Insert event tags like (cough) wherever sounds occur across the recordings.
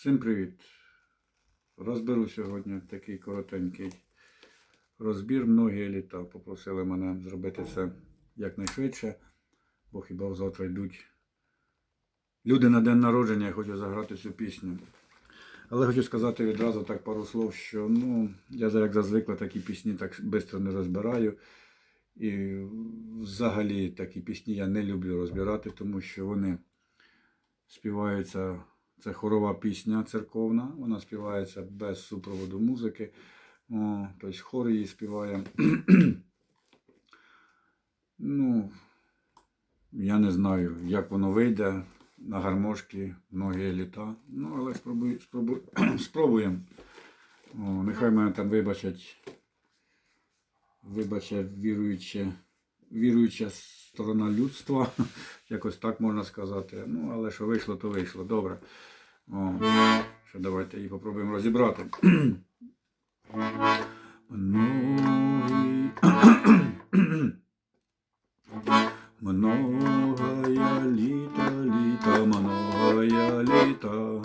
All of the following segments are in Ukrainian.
Всім привіт! Розберу сьогодні такий коротенький розбір. Многі літа попросили мене зробити це якнайшвидше, бо хіба завтра йдуть люди на день народження, я хочу заграти цю пісню. Але хочу сказати відразу так пару слов, що ну, я як зазвикла такі пісні так швидко не розбираю. І взагалі такі пісні я не люблю розбирати, тому що вони співаються, це хорова пісня церковна, вона співається без супроводу музики. О, тобто хор її співає. (clears throat) ну, я не знаю, як воно вийде на гармошки многі літа. Ну, але спробуй, спробуй, (clears throat) спробуємо. О, нехай мене там вибачать вибачте, віруюче, віруюча сторона людства, (laughs) якось так можна сказати. Ну, але що вийшло, то вийшло. Добре. О, що давайте її попробуємо розібрати. Многая літа, літа, многая літа.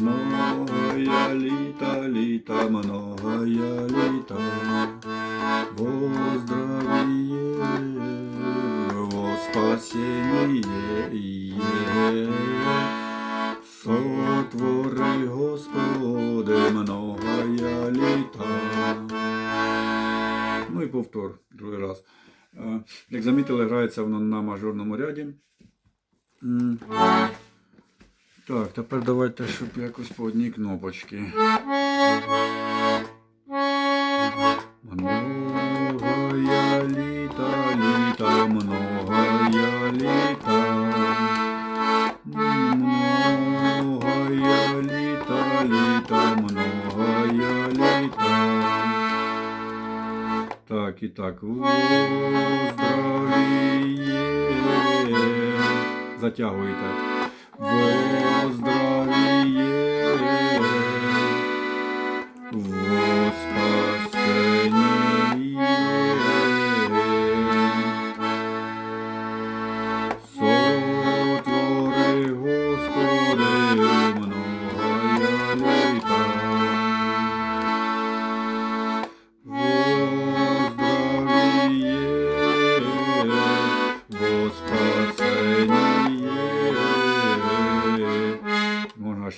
Многая літа, літа, многая літа. Спасение, сотвори, Господи, многая літа. Ну і повтор, другий раз. Е, Як замітили, грається воно на мажорному ряді. Так, тепер давайте, щоб якось по одній кнопочці. Так, і так. Воздравіє. Затягуєте. Воздравіє.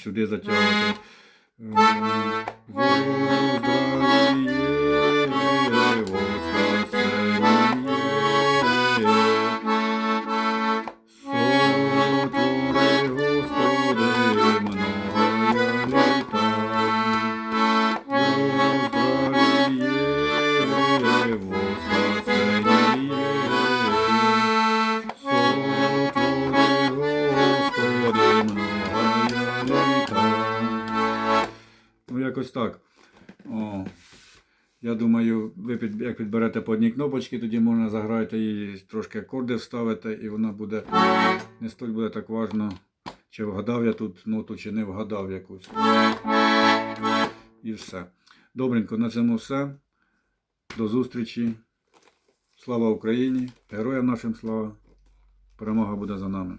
Сюди затягувати. Якось так. О. Я думаю, ви під, як підберете по одній кнопочці, тоді можна заграти її трошки акорди вставити, і вона буде не столь буде так важно, чи вгадав я тут ноту, чи не вгадав якусь. І все. Добренько, на цьому все. До зустрічі. Слава Україні! Героям нашим слава! Перемога буде за нами.